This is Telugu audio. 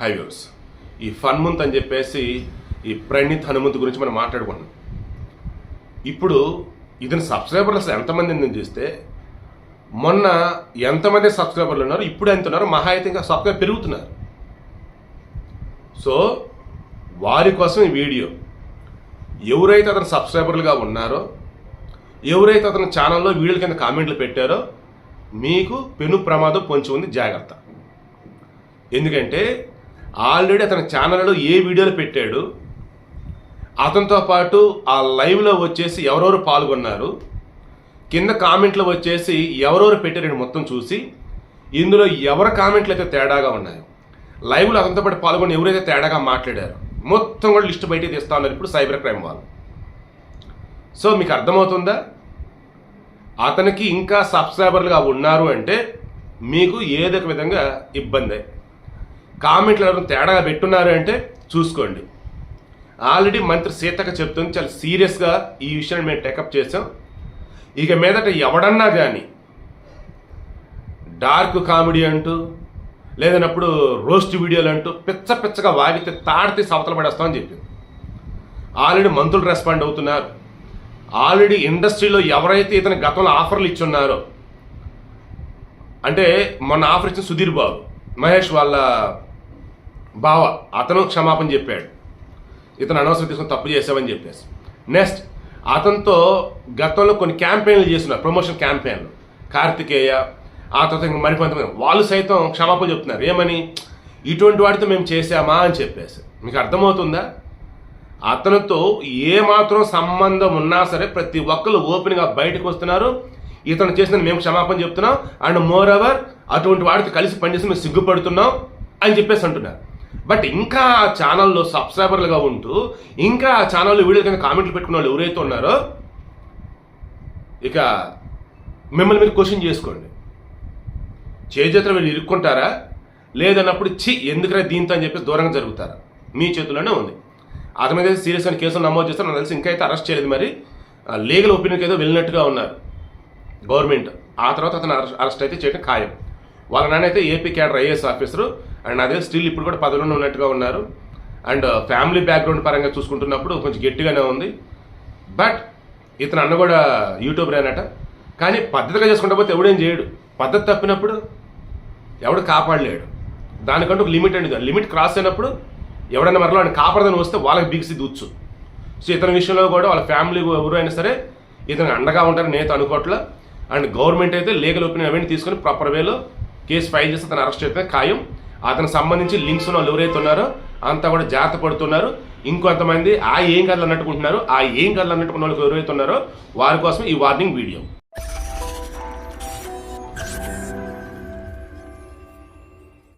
హైవేస్ ఈ ఫన్మంత్ అని చెప్పేసి ఈ ప్రణీత్ హనుమంత్ గురించి మనం మాట్లాడుకున్నాం. ఇప్పుడు ఇతని సబ్స్క్రైబర్లు అసలు ఎంతమంది నేను చూస్తే మొన్న ఎంతమంది సబ్స్క్రైబర్లు ఉన్నారు ఇప్పుడు ఎంత ఉన్నారు మహా అయితే ఇంకా సబ్స్క్రైబర్ పెరుగుతున్నారు. సో వారి కోసం ఈ వీడియో ఎవరైతే అతను సబ్స్క్రైబర్లుగా ఉన్నారో ఎవరైతే అతని ఛానల్లో వీడియోల కింద కామెంట్లు పెట్టారో మీకు పెను ప్రమాదం పొంచి ఉంది జాగ్రత్త. ఎందుకంటే ఆల్రెడీ అతని ఛానల్లో ఏ వీడియోలు పెట్టాడు అతనితో పాటు ఆ లైవ్లో వచ్చేసి ఎవరెవరు పాల్గొన్నారు కింద కామెంట్లు వచ్చేసి ఎవరెవరు పెట్టారని మొత్తం చూసి ఇందులో ఎవరి కామెంట్లు అయితే తేడాగా ఉన్నాయి లైవ్లో అతనితో పాటు పాల్గొని ఎవరైతే తేడాగా మాట్లాడారు మొత్తం కూడా లిస్ట్ బయటికి తీస్తా ఉన్నారు ఇప్పుడు సైబర్ క్రైమ్ వాళ్ళు. సో మీకు అర్థమవుతుందా? అతనికి ఇంకా సబ్స్క్రైబర్లుగా ఉన్నారు అంటే మీకు ఏదో ఒక విధంగా ఇబ్బంది. కామెంట్లు ఎవరు తేడాగా పెట్టున్నారు అంటే చూసుకోండి. ఆల్రెడీ మంత్రి సీతక్క చెప్తుంది చాలా సీరియస్గా ఈ విషయాన్ని మేము టేకప్ చేసాం ఇక మీదట ఎవడన్నా కానీ డార్క్ కామెడీ అంటూ లేదన్నప్పుడు రోస్ట్ వీడియోలు అంటూ పిచ్చ పిచ్చగా వాగితే తాడితే సవతలు పడేస్తామని చెప్పింది. ఆల్రెడీ మంత్రులు రెస్పాండ్ అవుతున్నారు. ఆల్రెడీ ఇండస్ట్రీలో ఎవరైతే ఇతని గతంలో ఆఫర్లు ఇచ్చున్నారో అంటే మొన్న ఆఫర్ ఇచ్చిన సుధీర్ బాబు మహేష్ వాళ్ళ బావ అతను క్షమాపణ చెప్పాడు. ఇతను అనవసరం తీసుకుని తప్పు చేసావని చెప్పేసి. నెక్స్ట్ అతనితో గతంలో కొన్ని క్యాంపెయిన్లు చేస్తున్నారు ప్రమోషన్ క్యాంపెయిన్లు. కార్తికేయ ఆ తర్వాత ఇంకా మరికొంతమంది వాళ్ళు సైతం క్షమాపణ చెప్తున్నారు. ఏమని? ఇటువంటి వాటితో మేము చేసామా అని చెప్పేసి. మీకు అర్థమవుతుందా? అతనితో ఏ మాత్రం సంబంధం ఉన్నా సరే ప్రతి ఒక్కరు ఓపెన్గా బయటకు వస్తున్నారు. ఇతను చేసిన మేము క్షమాపణ చెప్తున్నాం. అండ్ మోర్ ఓవర్ అటువంటి వాడితో కలిసి పనిచేసి మేము సిగ్గుపడుతున్నాం అని చెప్పేసి అంటున్నారు. బట్ ఇంకా ఆ ఛానల్లో సబ్స్క్రైబర్లుగా ఉంటూ ఇంకా ఆ ఛానల్లో వీడియో కింద కామెంట్లు పెట్టుకున్న వాళ్ళు ఎవరైతే ఉన్నారో ఇక మిమ్మల్ని మీరు క్వశ్చన్ చేసుకోండి. చేజేతలు వీళ్ళు ఇరుక్కుంటారా? లేదన్నప్పుడు చి ఎందుకురా దీంతో అని చెప్పి దూరంగా జరుగుతారా? మీ చేతుల్లోనే ఉంది. అతని మీద సీరియస్ అని కేసులు నమోదు చేస్తారు నాకు తెలిసి ఇంకా అయితే అరెస్ట్ చేయలేదు మరి. లీగల్ ఒపీనియన్కి ఏదో వెళ్ళినట్టుగా ఉన్నారు. గవర్నమెంట్. ఆ తర్వాత అతను అరెస్ట్ అయితే చేయడం ఖాయం. వాళ్ళ నాన్న అయితే AP cadre IAS officer. And అదే స్టిల్ ఇప్పుడు కూడా పదవిలో ఉన్నట్టుగా ఉన్నారు. అండ్ ఫ్యామిలీ బ్యాక్గ్రౌండ్ పరంగా చూసుకుంటున్నప్పుడు కొంచెం గట్టిగానే ఉంది. బట్ ఇతను అన్న కూడా యూట్యూబర్ అనట కానీ పద్ధతిగా చేసుకుంటా పోతే ఎవడేం చేయడు. పద్ధతి తప్పినప్పుడు ఎవడు కాపాడలేడు. దానికంటూ ఒక లిమిట్ అండి లిమిట్ క్రాస్ అయినప్పుడు ఎవడైనా మరలో ఆయన కాపాడదని వస్తే వాళ్ళకి బిగిసి దూచ్చు సో ఇతని విషయంలో కూడా వాళ్ళ ఫ్యామిలీ ఎవరు అయినా సరే ఇతను అండగా ఉంటారని నేత అనుకోవట్లా. అండ్ గవర్నమెంట్ అయితే లీగల్ ఒపీనియన్ అవన్నీ తీసుకొని ప్రాపర్ వేలో కేసు ఫైల్ చేసి అతను అరెస్ట్ అయితే ఖాయం. అతనికి సంబంధించి లింక్స్ ఉన్న వాళ్ళు ఎవరైతే ఉన్నారో అంతా కూడా జాగ్రత్త పడుతున్నారు. ఇంకొంతమంది ఆ ఏం కదలు అన్నట్టుకుంటున్నారు ఆ ఏం కదలు అన్నట్టుకున్న వాళ్ళకి ఎవరైతే ఉన్నారో వారి కోసం ఈ వార్నింగ్ వీడియో